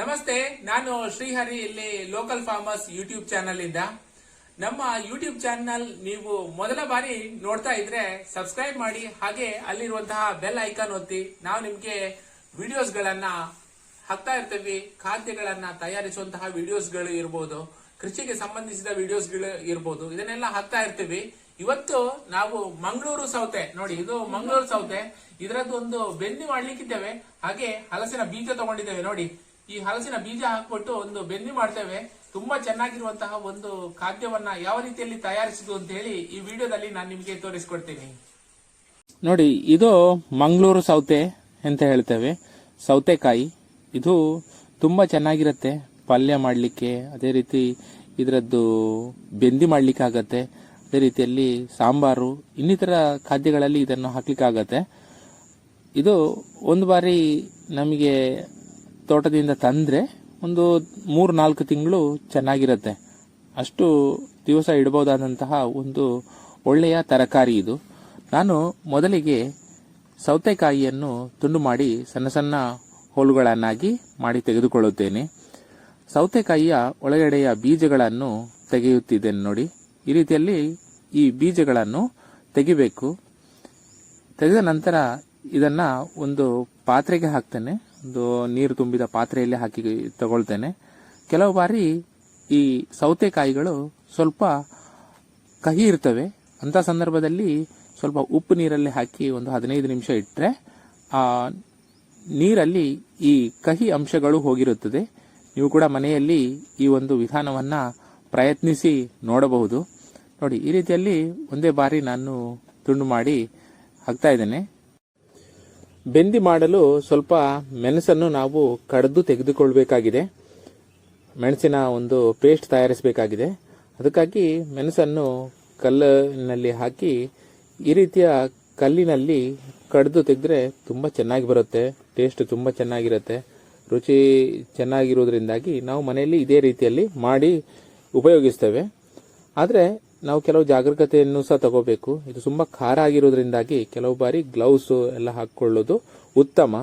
ನಮಸ್ತೆ, ನಾನು ಶ್ರೀಹರಿ, ಇಲ್ಲಿ ಲೋಕಲ್ ಫಾರ್ಮರ್ಸ್ ಯೂಟ್ಯೂಬ್ ಚಾನಲ್ ಇಂದ. ನಮ್ಮ ಯೂಟ್ಯೂಬ್ ಚಾನಲ್ ನೀವು ಮೊದಲ ಬಾರಿ ನೋಡ್ತಾ ಇದ್ರೆ ಸಬ್ಸ್ಕ್ರೈಬ್ ಮಾಡಿ, ಹಾಗೆ ಅಲ್ಲಿರುವಂತಹ ಬೆಲ್ ಐಕಾನ್ ಒತ್ತಿ. ನಾವು ನಿಮ್ಗೆ ವಿಡಿಯೋಸ್ ಗಳನ್ನ ಹಾಕ್ತಾ ಇರ್ತೀವಿ, ಖಾದ್ಯಗಳನ್ನ ತಯಾರಿಸುವಂತಹ ವಿಡಿಯೋಸ್ಗಳು ಇರಬಹುದು ಕೃಷಿಗೆ ಸಂಬಂಧಿಸಿದ ವಿಡಿಯೋಸ್ಗಳು ಇರಬಹುದು ಇದನ್ನೆಲ್ಲ ಹಾಕ್ತಾ ಇರ್ತೀವಿ. ಇವತ್ತು ನಾವು ಮಂಗಳೂರು ಸೌತೆ, ನೋಡಿ, ಇದು ಮಂಗಳೂರು ಸೌತೆ. ಇದರದ್ದು ಒಂದು ಬೆಂದಿ ಮಾಡ್ಲಿಕ್ಕಿದ್ದೇವೆ, ಹಾಗೆ ಹಲಸಿನ ಬೀಜ ತಗೊಂಡಿದ್ದೇವೆ, ನೋಡಿ. ಈ ಹಲಸಿನ ಬೀಜ ಹಾಕ್ಬಿಟ್ಟು ಒಂದು ಬೆಂದಿ ಮಾಡ್ತೇವೆ. ತುಂಬಾ ಚೆನ್ನಾಗಿರುವಂತಹ ಒಂದು ಖಾದ್ಯವನ್ನ ಯಾವ ರೀತಿಯಲ್ಲಿ ತಯಾರಿಸುದು ಅಂತ ಹೇಳಿ ಈ ವಿಡಿಯೋದಲ್ಲಿ ನಾನು ನಿಮಗೆ ತೋರಿಸ್ಕೊಡ್ತೀನಿ. ನೋಡಿ, ಇದು ಮಂಗಳೂರು ಸೌತೆ ಅಂತ ಹೇಳ್ತೇವೆ. ಸೌತೆಕಾಯಿ. ಇದು ತುಂಬಾ ಚೆನ್ನಾಗಿರುತ್ತೆ. ಪಲ್ಯ ಮಾಡಲಿಕ್ಕೆ, ಅದೇ ರೀತಿ ಇದರದ್ದು ಬೆಂದಿ ಮಾಡಲಿಕ್ಕೆ ಆಗತ್ತೆ ಅದೇ ರೀತಿಯಲ್ಲಿ ಸಾಂಬಾರು, ಇನ್ನಿತರ ಖಾದ್ಯಗಳಲ್ಲಿ ಇದನ್ನು ಹಾಕ್ಲಿಕ್ಕಾಗತ್ತೆ. ಇದು ಒಂದು ಬಾರಿ ನಮಗೆ ತೋಟದಿಂದ ತಂದರೆ ಒಂದು ಮೂರು ನಾಲ್ಕು ತಿಂಗಳು ಚೆನ್ನಾಗಿರುತ್ತೆ. ಅಷ್ಟು ದಿವಸ ಇಡಬಹುದಾದಂತಹ ಒಂದು ಒಳ್ಳೆಯ ತರಕಾರಿ ಇದು. ನಾನು ಮೊದಲಿಗೆ ಸೌತೆಕಾಯಿಯನ್ನು ತುಂಡು ಮಾಡಿ ಸಣ್ಣ ಸಣ್ಣ ಹೋಲುಗಳನ್ನಾಗಿ ಮಾಡಿ ತೆಗೆದುಕೊಳ್ಳುತ್ತೇನೆ. ಸೌತೆಕಾಯಿಯ ಒಳಗಡೆಯ ಬೀಜಗಳನ್ನು ತೆಗೆಯುತ್ತಿದ್ದೇನೆ ನೋಡಿ. ಈ ರೀತಿಯಲ್ಲಿ ಈ ಬೀಜಗಳನ್ನು ತೆಗಿಬೇಕು. ತೆಗೆದ ನಂತರ ಇದನ್ನ ಒಂದು ಪಾತ್ರೆಗೆ ಹಾಕ್ತೇನೆ. ಒಂದು ನೀರು ತುಂಬಿದ ಪಾತ್ರೆಯಲ್ಲಿ ಹಾಕಿ ತಗೊಳ್ತೇನೆ. ಕೆಲವು ಬಾರಿ ಈ ಸೌತೆಕಾಯಿಗಳು ಸ್ವಲ್ಪ ಕಹಿ ಇರ್ತವೆ. ಅಂತ ಸಂದರ್ಭದಲ್ಲಿ ಸ್ವಲ್ಪ ಉಪ್ಪು ನೀರಲ್ಲಿ ಹಾಕಿ ಒಂದು ಹದಿನೈದು ನಿಮಿಷ ಇಟ್ಟರೆ ಆ ನೀರಲ್ಲಿ ಈ ಕಹಿ ಅಂಶಗಳು ಹೋಗಿರುತ್ತದೆ. ನೀವು ಕೂಡ ಮನೆಯಲ್ಲಿ ಈ ಒಂದು ವಿಧಾನವನ್ನ ಪ್ರಯತ್ನಿಸಿ ನೋಡಬಹುದು. ನೋಡಿ, ಈ ರೀತಿಯಲ್ಲಿ ಒಂದೇ ಬಾರಿ ನಾನು ತುಂಡು ಮಾಡಿ ಹಾಕ್ತಾ ಇದ್ದೇನೆ. ಬೆಂದಿ ಮಾಡಲು ಸ್ವಲ್ಪ ಮೆಣಸನ್ನು ನಾವು ಕಡಿದು ತೆಗೆದುಕೊಳ್ಬೇಕಾಗಿದೆ. ಮೆಣಸಿನ ಒಂದು ಪೇಸ್ಟ್ ತಯಾರಿಸಬೇಕಾಗಿದೆ. ಅದಕ್ಕಾಗಿ ಮೆಣಸನ್ನು ಕಲ್ಲಿನಲ್ಲಿ ಹಾಕಿ ಈ ರೀತಿಯ ಕಲ್ಲಿನಲ್ಲಿ ಕಡಿದು ತೆಗೆದ್ರೆ ತುಂಬ ಚೆನ್ನಾಗಿ ಬರುತ್ತೆ. ಟೇಸ್ಟ್ ತುಂಬ ಚೆನ್ನಾಗಿರುತ್ತೆ. ರುಚಿ ಚೆನ್ನಾಗಿರೋದ್ರಿಂದಾಗಿ ನಾವು ಮನೆಯಲ್ಲಿ ಇದೇ ರೀತಿಯಲ್ಲಿ ಮಾಡಿ ಉಪಯೋಗಿಸ್ತೇವೆ. ಆದರೆ ನಾವು ಕೆಲವು ಜಾಗರೂಕತೆಯನ್ನು ಸಹ ತಗೋಬೇಕು. ಇದು ತುಂಬ ಖಾರ ಆಗಿರೋದ್ರಿಂದಾಗಿ ಕೆಲವು ಬಾರಿ ಗ್ಲೌಸ್ ಎಲ್ಲ ಹಾಕೊಳ್ಳೋದು ಉತ್ತಮ.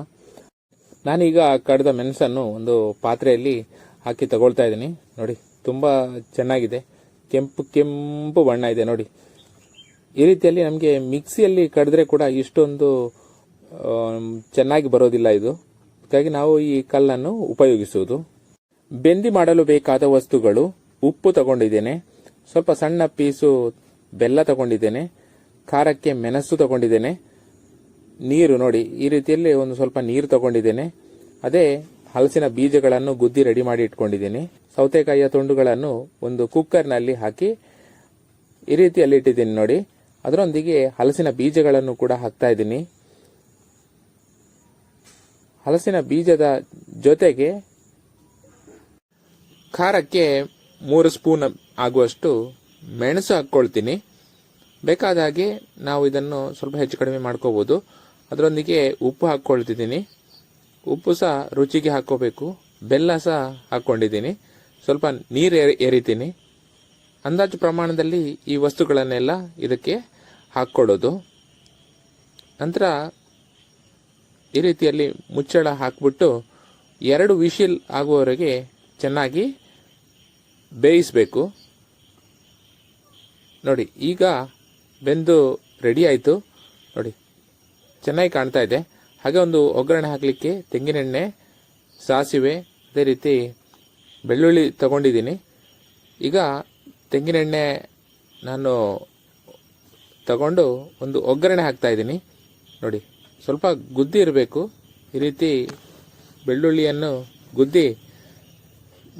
ನಾನೀಗ ಕಡ್ದ ಮೆಣಸನ್ನು ಒಂದು ಪಾತ್ರೆಯಲ್ಲಿ ಹಾಕಿ ತಗೊಳ್ತಾ ಇದ್ದೀನಿ. ನೋಡಿ, ತುಂಬ ಚೆನ್ನಾಗಿದೆ. ಕೆಂಪು ಕೆಂಪು ಬಣ್ಣ ಇದೆ, ನೋಡಿ. ಈ ರೀತಿಯಲ್ಲಿ ನಮಗೆ ಮಿಕ್ಸಿಯಲ್ಲಿ ಕಡಿದ್ರೆ ಕೂಡ ಇಷ್ಟೊಂದು ಚೆನ್ನಾಗಿ ಬರೋದಿಲ್ಲ ಇದು. ಹಾಗಾಗಿ ನಾವು ಈ ಕಲ್ಲನ್ನು ಉಪಯೋಗಿಸುವುದು. ಬೆಂದಿ ಮಾಡಲು ಬೇಕಾದ ವಸ್ತುಗಳು, ಉಪ್ಪು ತಗೊಂಡಿದ್ದೇನೆ. ಸ್ವಲ್ಪ ಸಣ್ಣ ಪೀಸು ಬೆಲ್ಲ ತಗೊಂಡಿದ್ದೇನೆ, ಖಾರಕ್ಕೆ ಮೆಣಸು ತಗೊಂಡಿದ್ದೇನೆ, ನೀರು ನೋಡಿ, ಈ ರೀತಿಯಲ್ಲಿ ಒಂದು ಸ್ವಲ್ಪ ನೀರು ತಗೊಂಡಿದ್ದೇನೆ, ಅದೇ ಹಲಸಿನ ಬೀಜಗಳನ್ನು ಗುದ್ದಿ ರೆಡಿ ಮಾಡಿ ಇಟ್ಕೊಂಡಿದ್ದೀನಿ, ಸೌತೆಕಾಯಿಯ ತುಂಡುಗಳನ್ನು ಒಂದು ಕುಕ್ಕರ್ನಲ್ಲಿ ಹಾಕಿ ಈ ರೀತಿಯಲ್ಲಿ ಇಟ್ಟಿದ್ದೀನಿ ನೋಡಿ, ಅದರೊಂದಿಗೆ ಹಲಸಿನ ಬೀಜಗಳನ್ನು ಕೂಡ ಹಾಕ್ತಾ ಇದ್ದೀನಿ. ಹಲಸಿನ ಬೀಜದ ಜೊತೆಗೆ ಖಾರಕ್ಕೆ ಮೂರು ಸ್ಪೂನ್ ಆಗುವಷ್ಟು ಮೆಣಸು ಹಾಕ್ಕೊಳ್ತೀನಿ. ಬೇಕಾದ ಹಾಗೆ ನಾವು ಇದನ್ನು ಸ್ವಲ್ಪ ಹೆಚ್ಚು ಕಡಿಮೆ ಮಾಡ್ಕೋಬೋದು. ಅದರೊಂದಿಗೆ ಉಪ್ಪು ಹಾಕ್ಕೊಳ್ತಿದ್ದೀನಿ. ಉಪ್ಪು ಸಹ ರುಚಿಗೆ ಹಾಕ್ಕೋಬೇಕು. ಬೆಲ್ಲ ಸಹ ಹಾಕ್ಕೊಂಡಿದ್ದೀನಿ. ಸ್ವಲ್ಪ ನೀರು ಎರಿತೀನಿ ಅಂದಾಜು ಪ್ರಮಾಣದಲ್ಲಿ ಈ ವಸ್ತುಗಳನ್ನೆಲ್ಲ ಇದಕ್ಕೆ ಹಾಕ್ಕೊಡೋದು. ನಂತರ ಈ ರೀತಿಯಲ್ಲಿ ಮುಚ್ಚಳ ಹಾಕ್ಬಿಟ್ಟು ಎರಡು ವಿಶಿಲ್ ಆಗುವವರೆಗೆ ಚೆನ್ನಾಗಿ ಬೇಯಿಸಬೇಕು. ನೋಡಿ, ಈಗ ಬೆಂದು ರೆಡಿ ಆಯಿತು. ನೋಡಿ, ಚೆನ್ನಾಗಿ ಕಾಣ್ತಾ ಇದೆ. ಹಾಗೆ ಒಂದು ಒಗ್ಗರಣೆ ಹಾಕಲಿಕ್ಕೆ ತೆಂಗಿನೆಣ್ಣೆ, ಸಾಸಿವೆ, ಅದೇ ರೀತಿ ಬೆಳ್ಳುಳ್ಳಿ ತಗೊಂಡಿದ್ದೀನಿ. ಈಗ ತೆಂಗಿನೆಣ್ಣೆ ನಾನು ತಗೊಂಡು ಒಂದು ಒಗ್ಗರಣೆ ಹಾಕ್ತಾ ಇದ್ದೀನಿ. ನೋಡಿ, ಸ್ವಲ್ಪ ಗುದ್ದಿ ಇರಬೇಕು. ಈ ರೀತಿ ಬೆಳ್ಳುಳ್ಳಿಯನ್ನು ಗುದ್ದಿ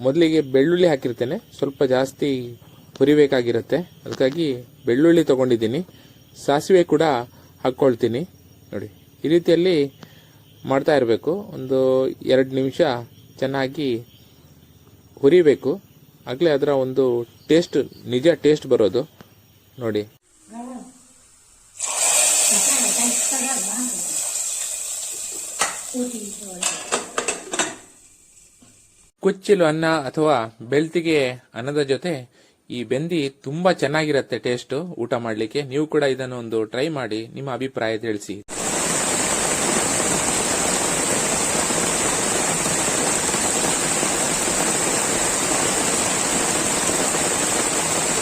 ಮೊದಲಿಗೆ ಬೆಳ್ಳುಳ್ಳಿ ಹಾಕಿರ್ತೇನೆ. ಸ್ವಲ್ಪ ಜಾಸ್ತಿ ಹುರಿಬೇಕಾಗಿರುತ್ತೆ. ಅದಕ್ಕಾಗಿ ಬೆಳ್ಳುಳ್ಳಿ ತೊಗೊಂಡಿದ್ದೀನಿ. ಸಾಸಿವೆ ಕೂಡ ಹಾಕ್ಕೊಳ್ತೀನಿ ನೋಡಿ, ಈ ರೀತಿಯಲ್ಲಿ ಮಾಡ್ತಾ ಇರಬೇಕು. ಒಂದು ಎರಡು ನಿಮಿಷ ಚೆನ್ನಾಗಿ ಹುರಿಬೇಕು. ಆಗಲೇ ಅದರ ಒಂದು ಟೇಸ್ಟ್, ನಿಜ ಟೇಸ್ಟ್ ಬರೋದು. ನೋಡಿ. ಕುಚ್ಚಿಲು ಅನ್ನ ಅಥವಾ ಬೆಳ್ತಿಗೆ ಅನ್ನದ ಜೊತೆ ಈ ಬೆಂದಿ ತುಂಬಾ ಚೆನ್ನಾಗಿರುತ್ತೆ ಟೇಸ್ಟ್. ಊಟ ಮಾಡ್ಲಿಕ್ಕೆ ನೀವು ಕೂಡ ಇದನ್ನು ಒಂದು ಟ್ರೈ ಮಾಡಿ ನಿಮ್ಮ ಅಭಿಪ್ರಾಯ ತಿಳಿಸಿ.